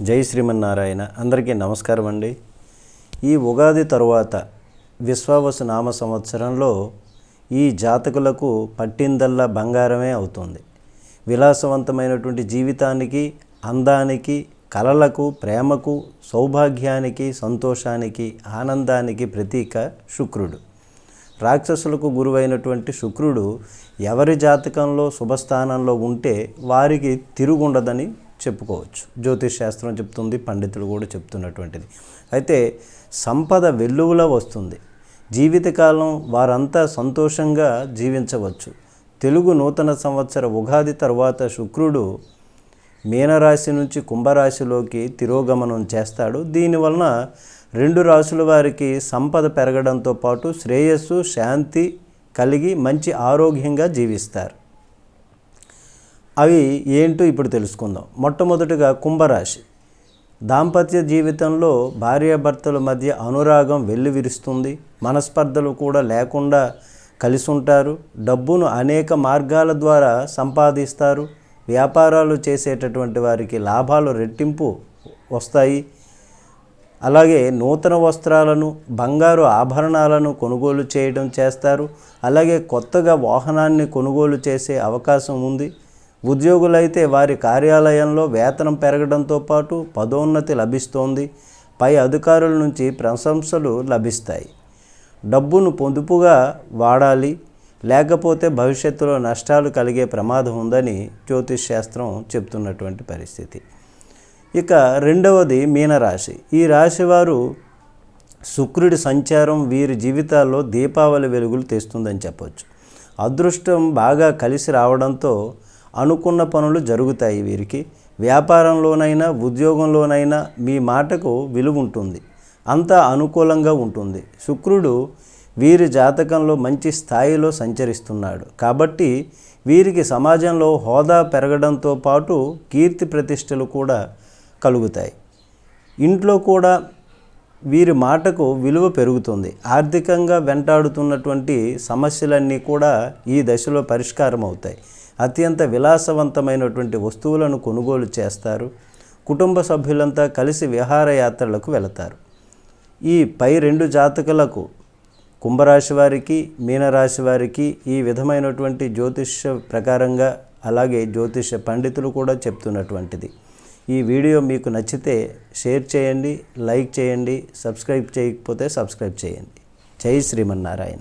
జై శ్రీమన్నారాయణ. అందరికీ నమస్కారం అండి. ఈ ఉగాది తరువాత విశ్వావసు నామ సంవత్సరంలో ఈ జాతకులకు పట్టిందల్లా బంగారమే అవుతుంది. విలాసవంతమైనటువంటి జీవితానికి అందానికి కలలకు ప్రేమకు సౌభాగ్యానికి సంతోషానికి ఆనందానికి ప్రతీక శుక్రుడు. రాక్షసులకు గురువైనటువంటి శుక్రుడు ఎవరి జాతకంలో శుభస్థానంలో ఉంటే వారికి తిరుగుండదని చెప్పుకోవచ్చు. జ్యోతిష్ శాస్త్రం చెప్తుంది పండితుడు కూడా చెప్తున్నటువంటిది. అయితే సంపద వెల్లువలా వస్తుంది. జీవితకాలం వారంతా సంతోషంగా జీవించవచ్చు. తెలుగు నూతన సంవత్సర ఉగాది తర్వాత శుక్రుడు మీనరాశి నుంచి కుంభరాశిలోకి తిరోగమనం చేస్తాడు. దీనివలన రెండు రాశుల వారికి సంపద పెరగడంతో పాటు శ్రేయస్సు శాంతి కలిగి మంచి ఆరోగ్యంగా జీవిస్తారు. అవి ఏంటో ఇప్పుడు తెలుసుకుందాం. మొట్టమొదటిగా కుంభరాశి. దాంపత్య జీవితంలో భార్యాభర్తల మధ్య అనురాగం వెల్లువిరుస్తుంది. మనస్పర్ధలు కూడా లేకుండా కలిసి ఉంటారు డబ్బును అనేక మార్గాల ద్వారా సంపాదిస్తారు. వ్యాపారాలు చేసేటటువంటి వారికి లాభాలు రెట్టింపు వస్తాయి. అలాగే నూతన వస్త్రాలను బంగారు ఆభరణాలను కొనుగోలు చేయడం చేస్తారు. అలాగే కొత్తగా వాహనాన్ని కొనుగోలు చేసే అవకాశం ఉంది. ఉద్యోగులైతే వారి కార్యాలయంలో వేతనం పెరగడంతో పాటు పదోన్నతి లభిస్తోంది. పై అధికారుల నుంచి ప్రశంసలు లభిస్తాయి. డబ్బును పొదుపుగా వాడాలి లేకపోతే భవిష్యత్తులో నష్టాలు కలిగే ప్రమాదం ఉందని జ్యోతిష్ శాస్త్రం చెప్తున్నటువంటి పరిస్థితి. ఇక రెండవది మీనరాశి. ఈ రాశి వారు శుక్రుడి సంచారం వీరి జీవితాల్లో దీపావళి వెలుగులు తెస్తుందని చెప్పవచ్చు అదృష్టం బాగా కలిసి రావడంతో అనుకున్న పనులు జరుగుతాయి వీరికి. వ్యాపారంలోనైనా ఉద్యోగంలోనైనా మీ మాటకు విలువ ఉంటుంది అంతా అనుకూలంగా ఉంటుంది. శుక్రుడు వీరి జాతకంలో మంచి స్థాయిలో సంచరిస్తున్నాడు. కాబట్టి వీరికి సమాజంలో హోదా పెరగడంతో పాటు కీర్తి ప్రతిష్టలు కూడా కలుగుతాయి. ఇంట్లో కూడా వీరి మాటకు విలువ పెరుగుతుంది. ఆర్థికంగా వెంటాడుతున్నటువంటి సమస్యలన్నీ కూడా ఈ దశలో పరిష్కారం అవుతాయి. అత్యంత విలాసవంతమైనటువంటి వస్తువులను కొనుగోలు చేస్తారు. కుటుంబ సభ్యులంతా కలిసి విహారయాత్రలకు వెళతారు. ఈ పై రెండు జాతకులకు కుంభరాశి వారికి మీనరాశి వారికి ఈ విధమైనటువంటి జ్యోతిష్య ప్రకారంగా అలాగే జ్యోతిష పండితులు కూడా చెప్తున్నటువంటిది. ఈ వీడియో మీకు నచ్చితే షేర్ చేయండి లైక్ చేయండి సబ్స్క్రైబ్ చేయకపోతే సబ్స్క్రైబ్ చేయండి. జై శ్రీమన్నారాయణ.